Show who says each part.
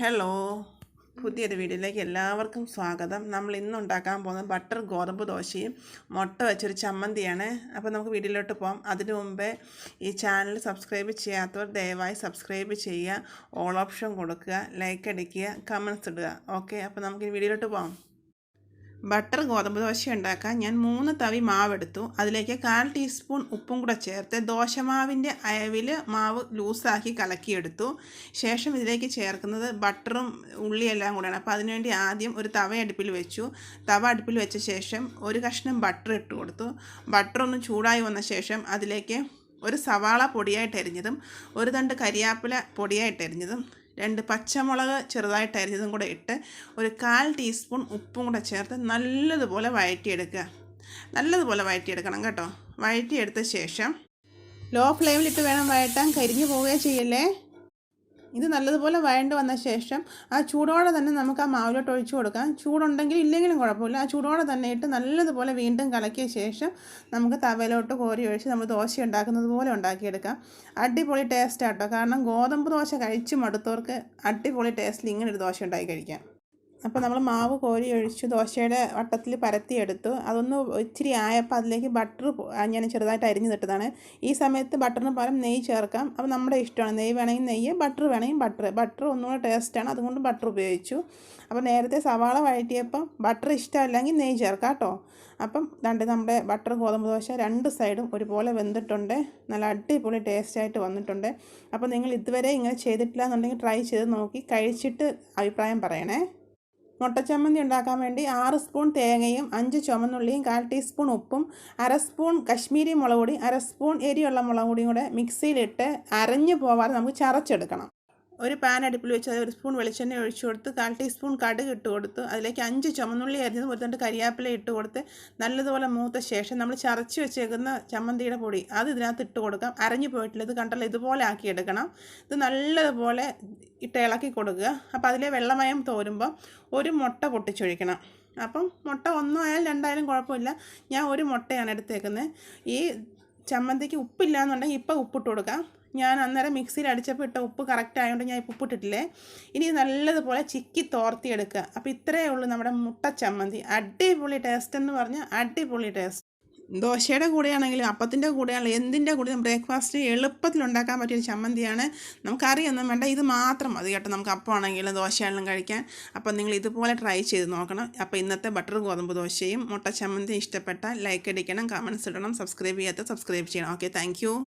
Speaker 1: Hello പുതിയൊരു വീഡിയോയിലേക്ക് എല്ലാവർക്കും സ്വാഗതം. നമ്മൾ ഇന്ന് ഉണ്ടാക്കാൻ പോകുന്നത് ബട്ടർ ഗോതമ്പ് ദോശയും മുട്ട വെച്ചൊരു ചമ്മന്തിയാണ്. അപ്പോൾ നമുക്ക് വീഡിയോയിലോട്ട് പോകാം അതിനു മുമ്പേ ഈ ചാനൽ സബ്സ്ക്രൈബ് ചെയ്യാത്തവർ ദയവായി സബ്സ്ക്രൈബ് ചെയ്യുക. ഓൾ ഓപ്ഷൻ കൊടുക്കുക. ലൈക്ക് അടിക്കുക. കമൻസ് ഇടുക. ഓക്കെ? അപ്പോൾ നമുക്ക് ഈ വീഡിയോയിലോട്ട് പോകാം ബട്ടർ ഗോതമ്പ് ദോശ ഉണ്ടാക്കാൻ ഞാൻ മൂന്ന് തവി മാവെടുത്തു. അതിലേക്ക് കാൽ ടീസ്പൂൺ ഉപ്പും കൂടെ ചേർത്ത് ദോശമാവിന്റെ അയവിൽ മാവ് ലൂസാക്കി കലക്കിയെടുത്തു. ശേഷം ഇതിലേക്ക് ചേർക്കുന്നത് ബട്ടറും ഉള്ളിയെല്ലാം കൂടെയാണ്. അപ്പോൾ അതിനുവേണ്ടി ആദ്യം ഒരു തവ അടുപ്പിൽ വെച്ചു. തവ അടുപ്പിൽ വെച്ച ശേഷം ഒരു കഷ്ണം ബട്ടർ ഇട്ട് കൊടുത്തു. ബട്ടർ ഒന്ന് ചൂടായി വന്ന ശേഷം അതിലേക്ക് ഒരു സവാള പൊടിയായിട്ട് എരിഞ്ഞതും ഒരു തണ്ട് കരിയാപ്പില പൊടിയായിട്ട് അരിഞ്ഞതും രണ്ട് പച്ചമുളക് ചെറുതായിട്ട് അരിഞ്ഞതും കൂടെ ഇട്ട് ഒരു കാൽ ടീസ്പൂൺ ഉപ്പും കൂടെ ചേർത്ത് നല്ലതുപോലെ വഴറ്റിയെടുക്കുക. നല്ലതുപോലെ വഴറ്റിയെടുക്കണം കേട്ടോ. വഴറ്റിയെടുത്ത ശേഷം ലോ ഫ്ലെയിമിലിട്ട് വേണം വഴറ്റാൻ. കരിഞ്ഞു പോവുകയോ ചെയ്യല്ലേ? ഇത് നല്ലതുപോലെ വഴണ്ട് വന്ന ശേഷം ആ ചൂടോടെ തന്നെ നമുക്ക് ആ മാവിലോട്ട് ഒഴിച്ചു കൊടുക്കാം. ചൂടുണ്ടെങ്കിൽ ഇല്ലെങ്കിലും കുഴപ്പമില്ല. ആ ചൂടോടെ തന്നെ ഇട്ട് നല്ലതുപോലെ വീണ്ടും കലക്കിയ ശേഷം നമുക്ക് തവയിലോട്ട് കോരി ഒഴിച്ച് നമ്മൾ ദോശ ഉണ്ടാക്കുന്നത് പോലെ ഉണ്ടാക്കിയെടുക്കാം. അടിപൊളി ടേസ്റ്റ് ആട്ടോ. കാരണം ഗോതമ്പ് ദോശ കഴിച്ചു മടുത്തവർക്ക് അടിപൊളി ടേസ്റ്റിൽ ഇങ്ങനെ ഒരു ദോശ ഉണ്ടാക്കി കഴിക്കാം. അപ്പോൾ നമ്മൾ മാവ് കോരി ഒഴിച്ച് ദോശയുടെ വട്ടത്തിൽ പരത്തിയെടുത്തു. അതൊന്ന് ഇച്ചിരി ആയപ്പോൾ അതിലേക്ക് ബട്ടർ ഞാൻ ചെറുതായിട്ട് അരിഞ്ഞു നിട്ടതാണ് ഈ സമയത്ത് ബട്ടറിന് പകരം നെയ്യ് ചേർക്കാം. അപ്പോൾ നമ്മുടെ ഇഷ്ടമാണ്. നെയ്യ് വേണമെങ്കിൽ നെയ്യ് ബട്ടർ വേണമെങ്കിൽ ബട്ടർ ബട്ടർ ഒന്നുകൂടെ ടേസ്റ്റാണ് അതുകൊണ്ട് ബട്ടർ ഉപയോഗിച്ചു. അപ്പോൾ നേരത്തെ സവാള വഴറ്റിയപ്പം ബട്ടർ ഇഷ്ടമല്ലെങ്കിൽ നെയ്യ് ചേർക്കാം കേട്ടോ. അപ്പം രണ്ട് നമ്മുടെ ബട്ടർ ഗോതമ്പ് ദോശ രണ്ട് സൈഡും ഒരുപോലെ വെന്തിട്ടുണ്ട്. നല്ല അടിപൊളി ടേസ്റ്റായിട്ട് വന്നിട്ടുണ്ട്. അപ്പോൾ നിങ്ങൾ ഇതുവരെ ഇങ്ങനെ ചെയ്തിട്ടില്ല എന്നുണ്ടെങ്കിൽ ട്രൈ ചെയ്ത് നോക്കി. കഴിച്ചിട്ട് അഭിപ്രായം പറയണേ. മുട്ടച്ചമ്മന്തി ഉണ്ടാക്കാൻ വേണ്ടി ആറ് സ്പൂൺ തേങ്ങയും അഞ്ച് ചുമന്നുള്ളിയും കാൽ ടീസ്പൂൺ ഉപ്പും അര സ്പൂൺ കശ്മീരി മുളക് പൊടി അര സ്പൂൺ എരിയുള്ള മുളക് പൊടിയും കൂടെ മിക്സിയിലിട്ട് അരഞ്ഞു പോവാതെ നമുക്ക് ചതച്ചെടുക്കണം. ഒരു പാൻ അടുപ്പിൽ വെച്ച് ഒരു സ്പൂൺ വെളിച്ചെണ്ണ ഒഴിച്ചു കൊടുത്ത് കാൽ ടീസ്പൂൺ കടുക് ഇട്ട് കൊടുത്ത് അതിലേക്ക് അഞ്ച് ചുമന്നുള്ളി അരിഞ്ഞത് ഒരു രണ്ട് കരിയാപ്പില ഇട്ട് കൊടുത്ത് നല്ലതുപോലെ മൂത്ത ശേഷം നമ്മൾ ചതച്ച് വെച്ചേക്കുന്ന ചമ്മന്തിയുടെ പൊടി അത് ഇതിനകത്ത് ഇട്ട് കൊടുക്കാം. അരഞ്ഞു പോയിട്ടില്ല. ഇത് കണ്ടല്ലോ ഇതുപോലെ ആക്കി എടുക്കണം. ഇത് നല്ലതുപോലെ ഇട്ട് ഇളക്കി കൊടുക്കുക. അപ്പോൾ അതിലെ വെള്ളമയം തോരുമ്പോൾ ഒരു മുട്ട പൊട്ടിച്ചൊഴിക്കണം. അപ്പം മുട്ട ഒന്നും ആയാലും രണ്ടായാലും കുഴപ്പമില്ല. ഞാൻ ഒരു മുട്ടയാണ് എടുത്തേക്കുന്നത്. ഈ ചമ്മന്തിക്ക് ഉപ്പില്ല എന്നുണ്ടെങ്കിൽ ഇപ്പം ഉപ്പിട്ട് കൊടുക്കാം. ഞാൻ അന്നേരം മിക്സിയിൽ അടിച്ചപ്പോൾ ഇട്ട ഉപ്പ് കറക്റ്റ് ആയതുകൊണ്ട് ഞാൻ ഇപ്പോൾ ഉപ്പിട്ടിട്ടില്ലേ? ഇനി നല്ലതുപോലെ ചിക്കി തോർത്തിയെടുക്കുക. അപ്പോൾ ഇത്രയേ ഉള്ളൂ നമ്മുടെ മുട്ട ചമ്മന്തി. അടിപൊളി ടേസ്റ്റ് എന്ന് പറഞ്ഞാൽ അടിപൊളി ടേസ്റ്റ് ദോശയുടെ കൂടെയാണെങ്കിലും അപ്പത്തിന്റെ കൂടെയാണെങ്കിലും എന്തിന്റെ കൂടെ ബ്രേക്ക്ഫാസ്റ്റ് എളുപ്പത്തിൽ ഉണ്ടാക്കാൻ പറ്റിയൊരു ചമ്മന്തിയാണ്. നമുക്കറിയൊന്നും വേണ്ട. ഇത് മാത്രം മതി കേട്ടോ. നമുക്ക് അപ്പമാണെങ്കിലും ദോശയാണെങ്കിലും കഴിക്കാൻ. അപ്പോൾ നിങ്ങൾ ഇതുപോലെ ട്രൈ ചെയ്ത് നോക്കണം. അപ്പോൾ ഇന്നത്തെ ബട്ടർ ഗോതമ്പ് ദോശയും മുട്ട ചമ്മന്തി ഇഷ്ടപ്പെട്ടാൽ ലൈക്ക് അടിക്കണം കമൻസ് ഇടണം സബ്സ്ക്രൈബ് ചെയ്യാത്ത സബ്സ്ക്രൈബ് ചെയ്യണം. Okay thank